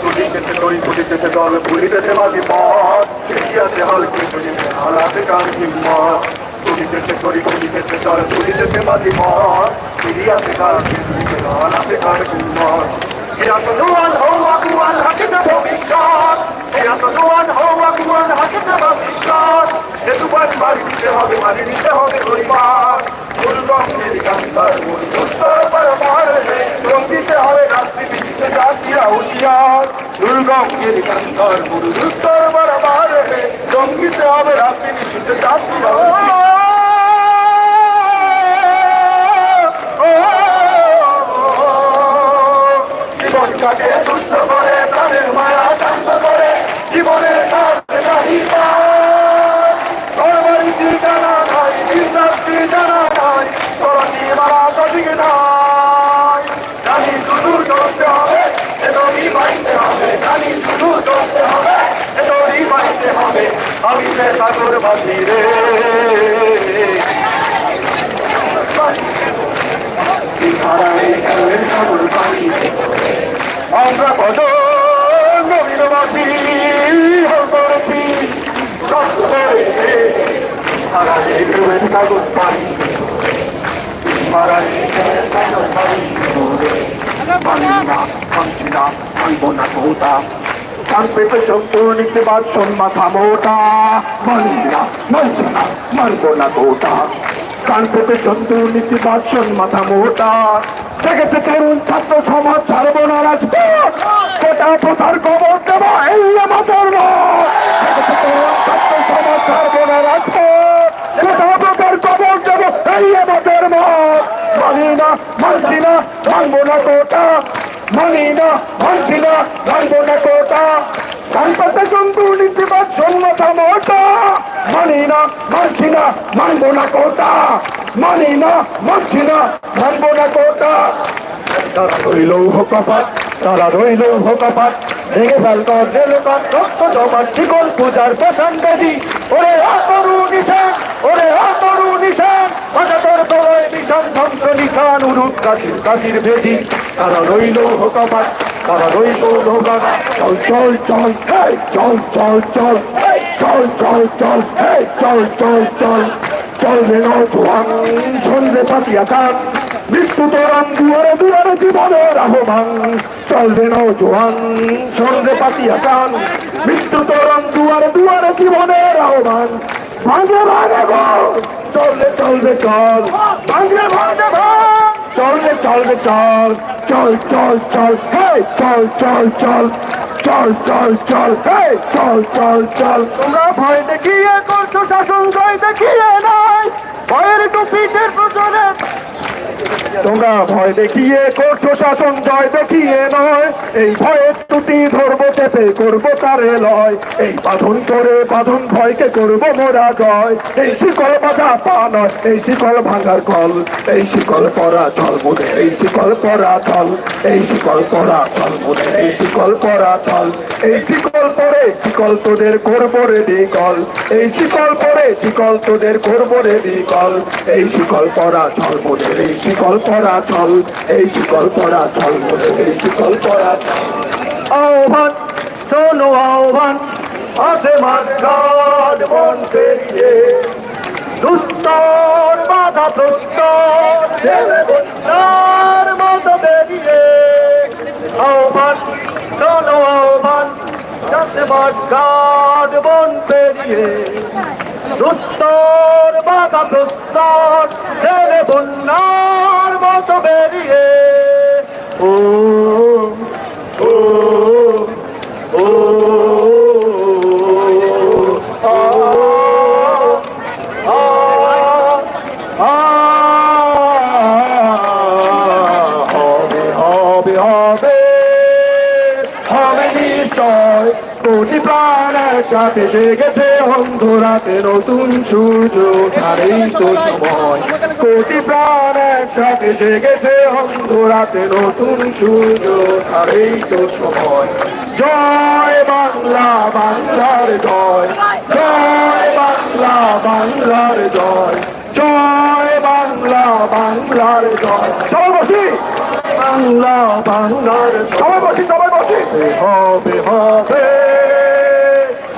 তুলিতেছে তরি তুলিতেছে দল ভুলিতেছে বাকি পথ। ছিড়িয়াছে হালকে তুলি হালাতে কার হিম্মত তুলিতেছে তরি তুলিতেছে দল ভুলিতেছে বাকি পথ। ছিড়িয়াছে কালকে তুলি হালাতে কার হিম্মত এরা তো জোয়ান হওয়া কুয়ান যাব বিশ্বাস এরা তো জোয়ান হওয়া কুয়ান হাতে এ দুবার বাড়ি দিতে হবে বাড়ি দিতে হবে পরিবার দুর্গমের গান্ধার মূল দুস্তর পরমার রং দিতে হবে, রাত্রি দিতে জাতিরা হুশিয়ার দুর্গমের গান্ধার মূল দুস্তর পরমার রং দিতে হবে, রাত্রি দিতে চলতে হবে এদরি বাইতে হবে। আমি যে সাগর বাসি রে। আমরা কত নবীনবাসী করেছি হারাই সাগর পানি হারাই সাগর পানি মানি না মানছি না মানব না কোথা কান পেতে সম্পূর্ণিতে বাদ মাথা মোটা মানি না মানছি না মানব না কোথা কান পেতে সম্পূর্ণিতে বাদ মাথা মোটা জেগেছে তরুণ ছাত্র সমাজ ছাড়বো না রাজপথ কোটা পোতার কবর দেব, এই আমাদের মত। জেগেছে তরুণ ছাত্র সমাজ ছাড়বো না রাজপথ কোটা পোতার কবর দেব, এই আমাদের মত। মানি না মানছি না মানবো না কোটা মানি না মানছি না মানবো না কোটা। কানপাতে সম্পূর্ণিতে বাদ শোন মাথা মোটা মানি না মানছি না মানবো না কোটা। মানি না মানছি না মানবো না কোটা। তারা রইল কপাট তারা রইল কপাট ভেঙে ফেল কর রেলকার রক্ত জমার শিকল পূজার প্রধান বেদি ওরে অতরু নিশান, ওরে অতরু নিশান। অজাতর তরয় নিশান, ধ্বংস নিশান উরুপ কাশির কাশির ভেদি তারা রইল কপাট তারা রইল ভোগান চল চল চল চল চল চল চল চল চল চল চল চল চল রে নজওয়ান শোন রে পাতিয়া কান মৃত্যু তোরণ দুয়ারে দুয়ারে জীবনের আহ্বান চলবে নজওয়ান সঙ্গে পাতিয়া কান মৃত্যু তোরণ দুয়ারে দুয়ারে জীবনের আহ্বান ভাঙে ভাঙে চলবে চলবে চল ভাঙে, ভাঙ চলবে চলবে চল। চল চল চল হে চল চল চল চল চল চল হে চল চল চল। তোমরা ভয় দেখিয়ে করছ শাসন ভয় দেখিয়ে নয় ভয়ের টুপিটের প্রচারে তোমরা ভয় দেখিয়ে করছ শাসন জয় দেখিয়ে নয় এই ভয়ের টুটি ধরবো চেপে করব তারে লয় এই বাঁধন করে বাঁধন ভয়কে করব মোরা জয় এই শিকল বাধা পা নয় এই শিকল ভাঙার কল এই শিকল পরা চল মনে এই শিকল পরা চল এই শিকল পরা চল মনে এই শিকল পরা চল এই শিকল পরে শিকল তোদের করব রে দিকল এই শিকল পরে শিকল তোদের করব রে দিকল এই শিকল পরা চল মনে এই শিকল পরা চল, এই শিকল পরা চল, এই শিকল পরা চল। আহ্বান, শোনো আহ্বান, আসে মাঝখান মন পেরিয়ে। দুস্তর বাধা প্রস্তর ছেলে বেরিয়ে আহ্বান, শোনো আহ্বান যাতে মাঝখান মন পেরিয়ে। দুস্তর বাধা প্রস্তর ছেলে বন্যার মতো বেরিয়ে ও কোটি প্রাণ একসাথে জেগেছে অন্ধরাতে নতুন সূর্য তারেই তো সময়। কোটি প্রাণ একসাথে জেগেছে অন্ধরাতে নতুন সূর্য তারেই তো সময়। জয় বাংলা, বাংলার জয়। জয় বাংলা, বাংলার জয়। জয় বাংলা, বাংলার জয়। সবাই বাংলা, বাংলার সবাই বসি সবাই বসি। হবে হবে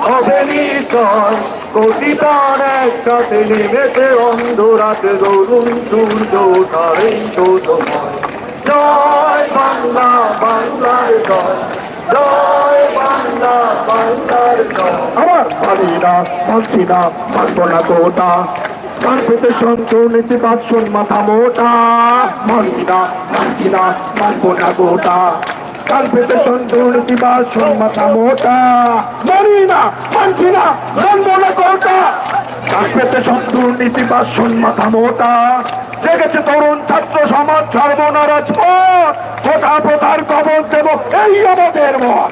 হবে নিশ্চয়। কোটি প্রাণ একসাথে নেমেছে অন্ধরাতে দরুন সূর্য তারেই জয় বাংলা, বাংলার জয়। জয় বাংলা, বাংলার জয়। আমার পারি না মানব না পেতে সন্ত নীতিবাদ শোন মাথা মোটা মানছি না মানছি না মানব না গোটা। কান পেতে সন্ত নীতিবাদ শোন মাথা মোটা মানি না মানছি না মানব না গোটা। কান পেতে সন্ত নীতিবাদ শোন মাথা মোটা। জেগেছে তরুণ ছাত্র সমাজ ছাড়বো না রাজপথ কোথা প্রথার কবর দেব, এই আমাদের মত।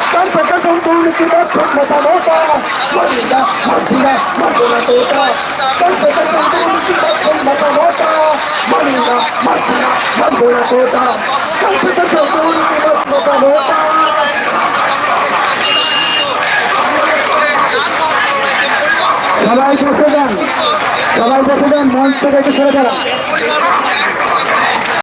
মাথা মোটা মানি পেতে সুন্দর নীতিবাচন মাথা মোটা মানি না মানছি না মানবো না কোথা কান পেতে সুন্দর নীতিবাচন মাথা মোটা সবাই বসে যান। সবাই বসে যান মঞ্চ থেকে সরে যান